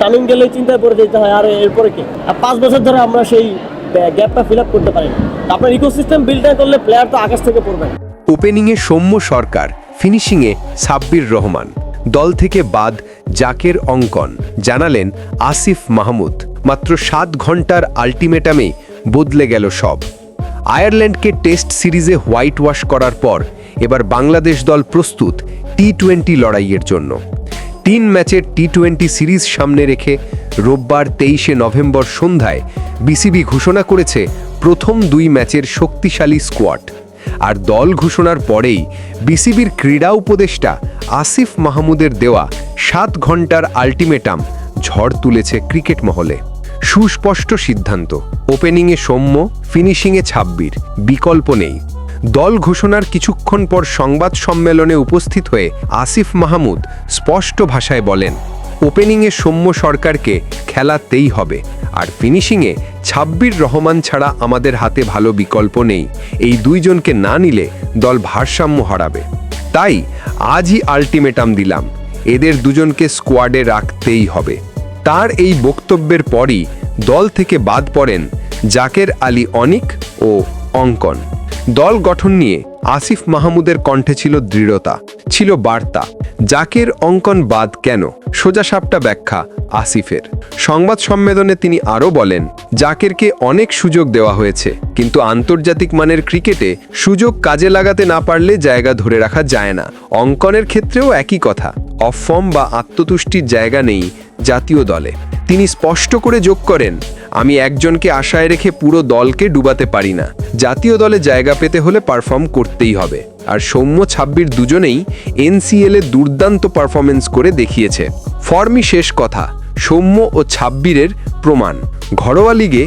টামিং গেলে চিন্তায় পড়ে যেতে হয়, আর এরপরে কি? আর পাঁচ বছর ধরে আমরা সেই গ্যাপটা ফিল আপ করতে পারি আপনার ইকোসিস্টেম বিল্ড না করলে প্লেয়ার তো আকাশ থেকে পড়বে না। ওপেনিংয়ে সৌম্য সরকার ফিনিশিংয়ে সাব্বির রহমান। দল থেকে বাদ জাকের অঙ্কন। জানালেন আসিফ মাহমুদ। মাত্র সাত ঘণ্টার আল্টিমেটামেই বদলে গেল সব। আয়ারল্যান্ডকে টেস্ট সিরিজে হোয়াইট ওয়াশ করার পর এবার বাংলাদেশ দল প্রস্তুত টি টোয়েন্টি লড়াইয়ের জন্য। তিন ম্যাচের টি টোয়েন্টি সিরিজ সামনে রেখে রোববার তেইশে নভেম্বর সন্ধ্যায় বিসিবি ঘোষণা করেছে প্রথম দুই ম্যাচের শক্তিশালী স্কোয়াড। আর দল ঘোষণার পরেই বিসিবির ক্রীড়া উপদেষ্টা আসিফ মাহমুদের দেওয়া সাত ঘণ্টার আল্টিমেটাম ঝড় তুলেছে ক্রিকেট মহলে। সুস্পষ্ট সিদ্ধান্ত, ওপেনিংয়ে সৌম্য, ফিনিশিংয়ে ছাব্বির, বিকল্প নেই। দল ঘোষণার কিছুক্ষণ পর সংবাদ সম্মেলনে উপস্থিত হয়ে আসিফ মাহমুদ স্পষ্ট ভাষায় বলেন ওপেনিংয়ে সৌম্য সরকারকে খেলাতেই হবে, আর ফিনিশিংয়ে ছাব্বির রহমান ছাড়া আমাদের হাতে ভালো বিকল্প নেই। এই দুইজনকে না নিলে দল ভারসাম্য হারাবে। তাই আজই আল্টিমেটাম দিলাম, এদের দুজনকে স্কোয়াডে রাখতেই হবে। তার এই বক্তব্যের পরই দল থেকে বাদ পড়েন জাকের আলী অনিক ও অঙ্কন। দল গঠন নিয়ে আসিফ মাহমুদের কণ্ঠে ছিল দৃঢ়তা, ছিল বার্তা। জাকের অঙ্কন বাদ কেন? সোজাসাপটা ব্যাখ্যা, আসিফের। সংবাদ সম্মেলনে তিনি আরও বলেন, জাকেরকে অনেক সুযোগ দেওয়া হয়েছে, কিন্তু আন্তর্জাতিক মানের ক্রিকেটে সুযোগ কাজে লাগাতে না পারলে জায়গা ধরে রাখা যায় না। অঙ্কনের ক্ষেত্রেও একই কথা অফ ফর্ম বা আত্মতুষ্টির জায়গা নেই জাতীয় দলে। তিনি স্পষ্ট করে যোগ করেন, আমি একজনকে আশায় রেখে পুরো দলকে ডুবাতে পারি না। জাতীয় দলে জায়গা পেতে হলে পারফর্ম করতেই হবে। আর সৌম্য ছাব্বির দুজনেই এনসিএল দুর্দান্ত পারফরমেন্স করে দেখিয়েছে। ফর্মই শেষ কথা, সৌম্য ও ছাব্বিরের প্রমাণ। ঘরোয়া লিগে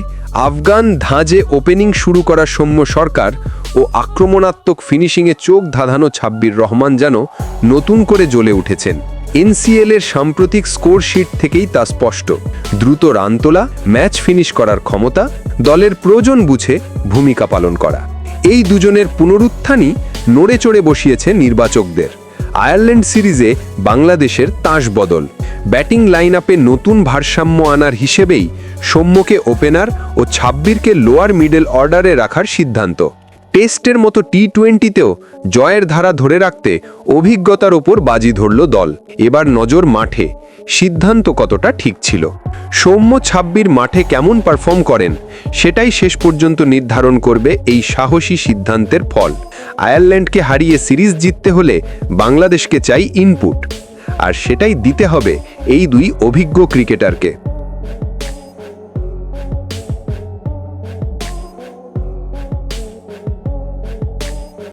আফগান ধাঁজে ওপেনিং শুরু করা সৌম্য সরকার ও আক্রমণাত্মক ফিনিশিংয়ে চোখ ধাঁধানো ছাব্বির রহমান যেন নতুন করে জ্বলে উঠেছেন। এনসিএল এর সাম্প্রতিক স্কোর শিট থেকেই তা স্পষ্ট। দ্রুত রান তোলা ম্যাচ ফিনিশ করার ক্ষমতা, দলের প্রয়োজন বুঝে ভূমিকা পালন করা। এই দুজনের পুনরুত্থানই নড়ে চড়ে বসিয়েছে নির্বাচকদের। আয়ারল্যান্ড সিরিজে বাংলাদেশের তাস বদল। ব্যাটিং লাইন আপে নতুন ভারসাম্য আনার হিসেবেই সৌম্যকে ওপেনার ও ছাব্বিরকে লোয়ার মিডল অর্ডারে রাখার সিদ্ধান্ত। টেস্টের মতো টি টোয়েন্টিতেও জয়ের ধারা ধরে রাখতে অভিজ্ঞতার ওপর বাজি ধরল দল। এবার নজর মাঠে। সিদ্ধান্ত কতটা ঠিক ছিল? সৌম্য ছাব্বির মাঠে কেমন পারফর্ম করেন, সেটাই শেষ পর্যন্ত নির্ধারণ করবে এই সাহসী সিদ্ধান্তের ফল। আয়ারল্যান্ডকে হারিয়ে সিরিজ জিততে হলে বাংলাদেশকে চাই ইনপুট আর সেটাই দিতে হবে এই দুই অভিজ্ঞ ক্রিকেটারকে।